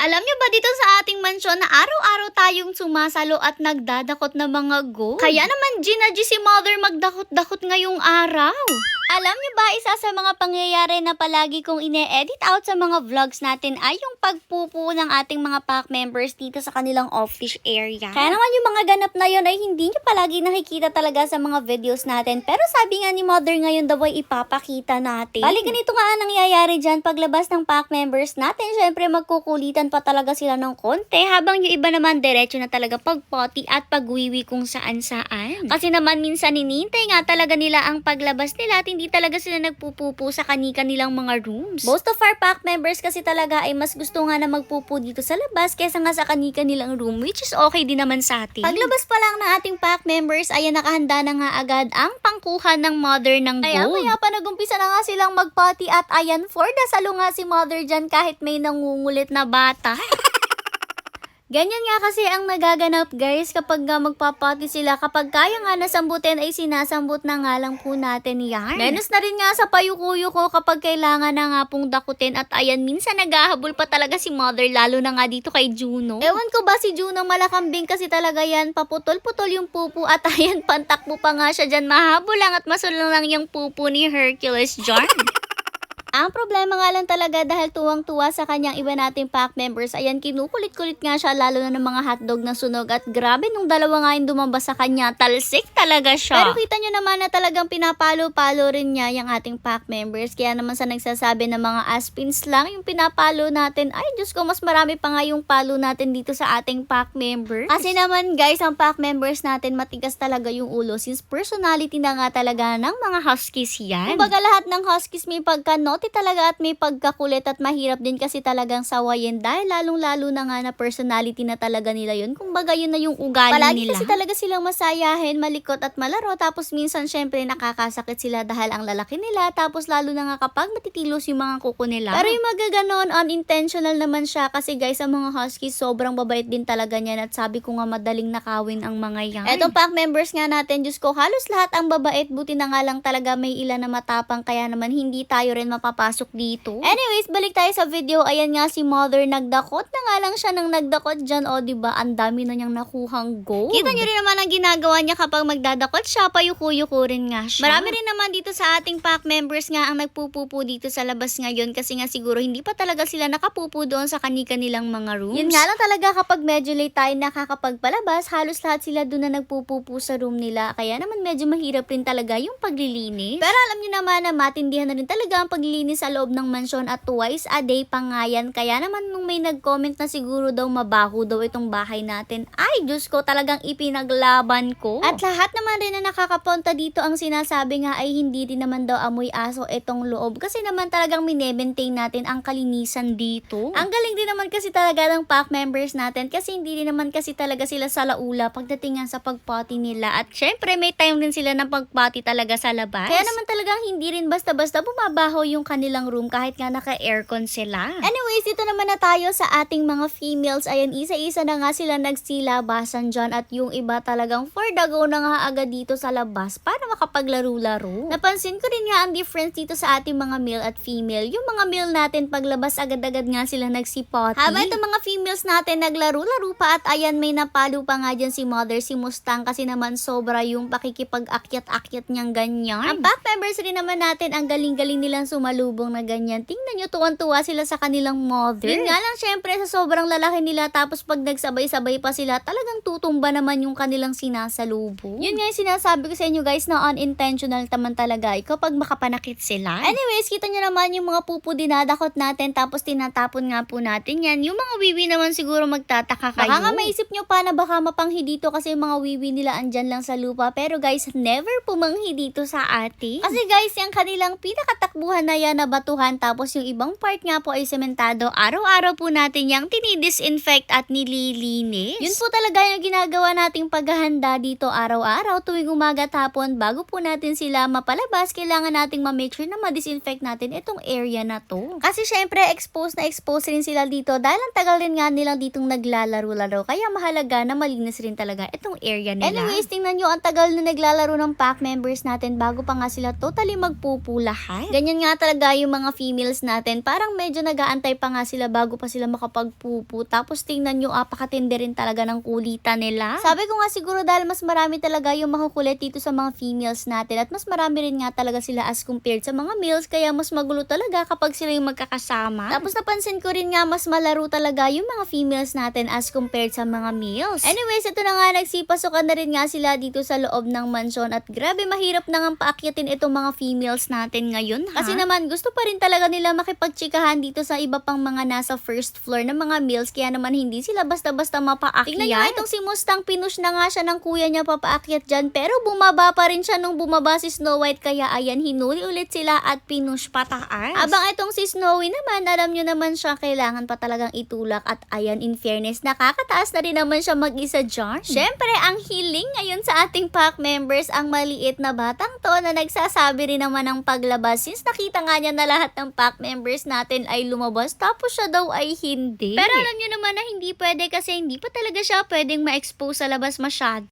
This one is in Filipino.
Alam niyo ba dito sa ating mansyon na araw-araw tayong sumasalo at nagdadakot ng mga gold? Kaya naman Gina G si mother magdakot-dakot ngayong araw. Alam niyo ba, isa sa mga pangyayari na palagi kong ine-edit out sa mga vlogs natin ay yung pagpupo ng ating mga pack members dito sa kanilang office area. Kaya naman yung mga ganap na yun ay hindi niyo palagi nakikita talaga sa mga videos natin. Pero sabi nga ni mother ngayon daw ay ipapakita natin. Bali ganito nga ang nangyayari dyan paglabas ng pack members natin. Syempre magkukulitan pa talaga sila ng konti habang yung iba naman diretso na talaga pagpoti at pagwiwi kung saan saan. Kasi naman minsan ninintay nga talaga nila ang paglabas nila at hindi talaga sila nagpupupo sa kani-kanilang mga rooms. Most of our pack members kasi talaga ay mas gusto nga na magpupo dito sa labas kaysa nga sa kani-kanilang room which is okay din naman sa atin. Paglabas pa lang ng ating pack members ay nakahanda na nga agad ang pangkuhan ng mother ng gold. Kaya maya pa nagumpisa na nga silang magpati at ayan for the salo nga si mother dyan kahit may nangungulit na bata. Ganyan nga kasi ang nagaganap guys kapag nga magpapati sila. Kapag kaya nga nasambutin ay sinasambut na nga lang po natin yan. Menos na rin nga sa payukuyo ko kapag kailangan na nga pong dakutin. At ayan, minsan naghahabol pa talaga si mother lalo na nga dito kay Juno. Ewan ko ba si Juno malakambing kasi talaga yan. Paputol-putol yung pupo at ayan, pantakbo pa nga siya dyan. Mahabol lang at masulong lang yung pupo ni Hercules John. Ang problema nga lang talaga dahil tuwang-tuwa sa kanyang iba nating pack members, ayan kinukulit-kulit nga siya lalo na ng mga hotdog na sunog at grabe nung dalawa nga yung dumamba sa kanya, talsik talaga siya. Pero kita nyo naman na talagang pinapalo-palo rin niya yung ating pack members, kaya naman sa nagsasabi ng mga aspins lang yung pinapalo natin, ay Diyos ko mas marami pa nga yung palo natin dito sa ating pack members. Kasi naman guys, ang pack members natin matigas talaga yung ulo since personality na nga talaga ng mga huskies yan. Kumbaga lahat ng huskies may pagka-naughty talaga at may pagkakulit at mahirap din kasi talagang sawayin dahil lalong-lalo na nga na personality na talaga nila yun. Kumbaga yun na yung ugali Palagi nila. kasi talaga silang masayahin, malikot at malaro tapos minsan syempre nakakasakit sila dahil ang lalaki nila tapos lalo na nga kapag matitilos yung mga kuko nila. Pero yung magaganon, unintentional naman siya kasi guys ang mga huskies sobrang babait din talaga niyan at sabi ko nga madaling nakawin ang mga yan. Etong pack members nga natin, Diyos ko, halos lahat ang babait buti na nga lang talaga may ilan na matapang kaya naman hindi tayo rin mapapasok dito. Anyways, balik tayo sa video. Ayan nga si mother nagdakot na nga lang siya nang nagdakot dyan. O, di ba Ang dami na niyang nakuhang gold. Kita niyo rin naman ang ginagawa niya kapag magdadakot siya, payuko-yuko rin nga siya. Marami rin naman dito sa ating pack members nga ang nagpupupo dito sa labas ngayon kasi nga siguro hindi pa talaga sila nakapupo doon sa kani-kanilang mga rooms. Yun nga lang talaga kapag medyo late tayo nakakapagpalabas, halos lahat sila doon na nagpupupo sa room nila. Kaya naman medyo mahirap rin talaga yung paglilinis. Pero alam niyo naman na matindihan na rin talaga ang paglilinis sa loob ng mansyon at twice a day pa. Kaya naman nung may nag-comment na siguro daw mabaho daw itong bahay natin, ay Diyos ko talagang ipinaglaban ko. At lahat naman rin na nakakapunta dito ang sinasabi nga ay hindi din naman daw amoy aso itong loob. Kasi naman talagang minemaintain natin ang kalinisan dito. Ang galing din naman kasi talaga ng pack members natin kasi hindi din naman kasi talaga sila sa laula pagdating sa pagpati nila. At syempre may time din sila ng pagpati talaga sa labas. Kaya naman talagang hindi rin basta-basta bumabaho yung kanilang room kahit nga naka-aircon sila. Anyways, dito naman na tayo sa ating mga females. Ayan, isa-isa na nga sila nagsilabasan dyan at yung iba talagang for the go na nga agad dito sa labas para makapaglaro-laro. Napansin ko rin nga ang difference dito sa ating mga male at female. Yung mga male natin paglabas agad-agad nga sila nagsipoti. Habang itong mga females natin naglaro-laro pa at ayan may napalo pa nga dyan si mother si Mustang kasi naman sobra yung pakikipag-akyat-akyat niyang ganyan. Ang back members rin naman natin ang galing-galing nilang sumalubong na ganyan. Tingnan nyo, tuwan-tuwa sila sa kanilang mother. Yun nga lang, syempre, sa sobrang lalaki nila, tapos pag nagsabay-sabay pa sila, talagang tutumba naman yung kanilang sinasalubong. Yun nga yung sinasabi ko sa inyo guys, na unintentional naman talaga eh, kapag makapanakit sila. Anyways, kita nyo naman yung mga pupo dinadakot natin, tapos tinatapon nga po natin yan. Yung mga wiwi naman siguro magtataka kayo. Baka nga maisip nyo pa na baka mapanghi dito kasi yung mga wiwi nila andyan lang sa lupa. Pero guys, never pumanghi dito sa atin. Kasi guys, yung kanilang pinakatakbuhan na yan na batuhan, tapos yung ibang part nga po ay sementado. Araw-araw po natin yung tinidisinfect at nililinis. Yun po talaga yung ginagawa nating paghahanda dito araw-araw tuwing umaga at hapon. Bago po natin sila mapalabas, kailangan nating ma-make sure na ma-disinfect natin itong area na to. Kasi syempre, exposed na exposed rin sila dito dahil ang tagal rin nga nilang ditong naglalaro-laro. Kaya mahalaga na malinis rin talaga itong area nila. Anyways, tingnan nyo, ang tagal na naglalaro ng pack members natin bago pa nga sila totally magpupulahan. Ganyan nga talaga yung mga females natin. Parang medyo nag-aantay pa nga sila bago pa sila makapagpupo. Tapos tingnan nyo, apakatindi rin talaga ng kulitan nila. Sabi ko nga siguro dahil mas marami talaga yung makukulit dito sa mga females natin. At mas marami rin nga talaga sila as compared sa mga males. Kaya mas magulo talaga kapag sila yung magkakasama. Tapos napansin ko rin nga mas malaro talaga yung mga females natin as compared sa mga males. Anyways, ito na nga nagsipasukan na rin nga sila dito sa loob ng mansyon. At grabe mahirap na nga paakyatin itong mga females natin ngayon ha. Kasi naman gusto pa rin talaga nila makipagtsikahan dito sa iba pang mga nasa first floor ng mga males. Kaya naman hindi sila basta-basta mapaakyat. Tingnan nyo itong si Mustang, pinush na nga siya ng kuya niya papaakyat dyan. Pero bumaba pa rin siya nung bumaba si Snow White. Kaya ayan, hinuli ulit sila at pinush pataas. Abang itong si Snowy naman, alam nyo naman siya, kailangan pa talagang itulak. At ayan, in fairness, nakakataas na rin naman siya mag-isa dyan. Siyempre, ang hiling ngayon sa ating pack members, ang maliit na batang to na nagsasabi rin naman ng paglabas. Since nakita nga niya na lahat ng pack members natin ay lumabas, tapos siya daw ay hindi. Pero alam nyo naman na hindi pwede kasi hindi pa talaga siya pwedeng ma-expose sa labas masyado.